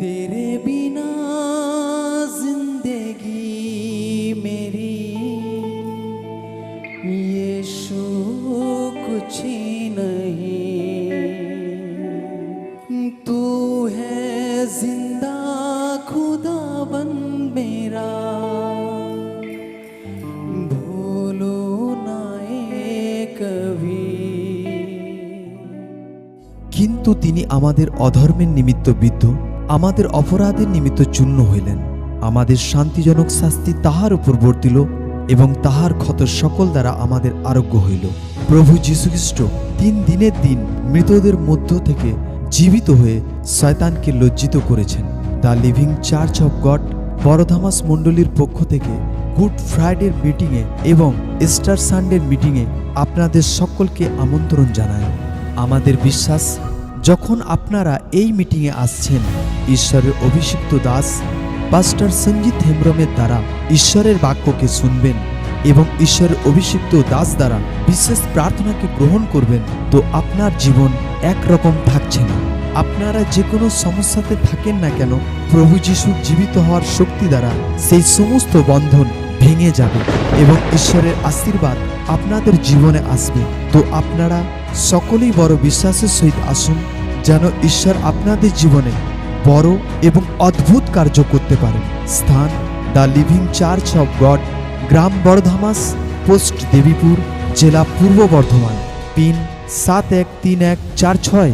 तेरे बिना जिंदगी मेरी यीशु कुछ नहीं तू है जिंदा खुदा बन मेरा भूलो ना ये कभी কিন্তু তিনি আমাদের অধর্মের নিমিত্ত বিদ্ধ আমাদের অপরাধের নিমিত্ত চূর্ণ হইলেন। আমাদের শান্তিজনক শাস্তি তাহার উপর বর্তিল এবং তাহার ক্ষত সকল দ্বারা আমাদের আরোগ্য হইল। প্রভু যীশুখ্রিস্ট তিন দিনের দিন মৃতদের মধ্য থেকে জীবিত হয়ে শয়তানকে লজ্জিত করেছেন। The Living Church of God Baradhamas মণ্ডলীর পক্ষ থেকে গুড ফ্রাইডের মিটিংয়ে এবং ইস্টার সানডের মিটিংয়ে আপনাদের সকলকে আমন্ত্রণ জানায়। আমাদের বিশ্বাস যখন আপনারা এই মিটিংয়ে আসছেন, ঈশ্বরের অভিষিক্ত দাস, পাস্টার সঞ্জিত হেমব্রমের দ্বারা ঈশ্বরের বাক্যকে শুনবেন এবং ঈশ্বরের অভিষিক্ত দাস দ্বারা বিশেষ প্রার্থনাকে গ্রহণ করবেন, তো আপনার জীবন একরকম থাকছে না। আপনারা যে কোনো সমস্যাতে থাকেন না কেন, প্রভু যিশুর জীবিত হওয়ার শক্তি দ্বারা সেই সমস্ত বন্ধন ভেঙে যাবে এবং ঈশ্বরের আশীর্বাদ আপনাদের জীবনে আসবে। তো আপনারা সকলেই বড় বিশ্বাসের সহিত আসুন, যেন ঈশ্বর আপনাদের জীবনে বড় এবং অদ্ভুত কার্য করতে পারেন। স্থান the Living Church of God, gram বর্ধমাস post Debipur, জেলা পূর্ব বর্ধমান। পিন সাত এক তিন এক চার ছয়।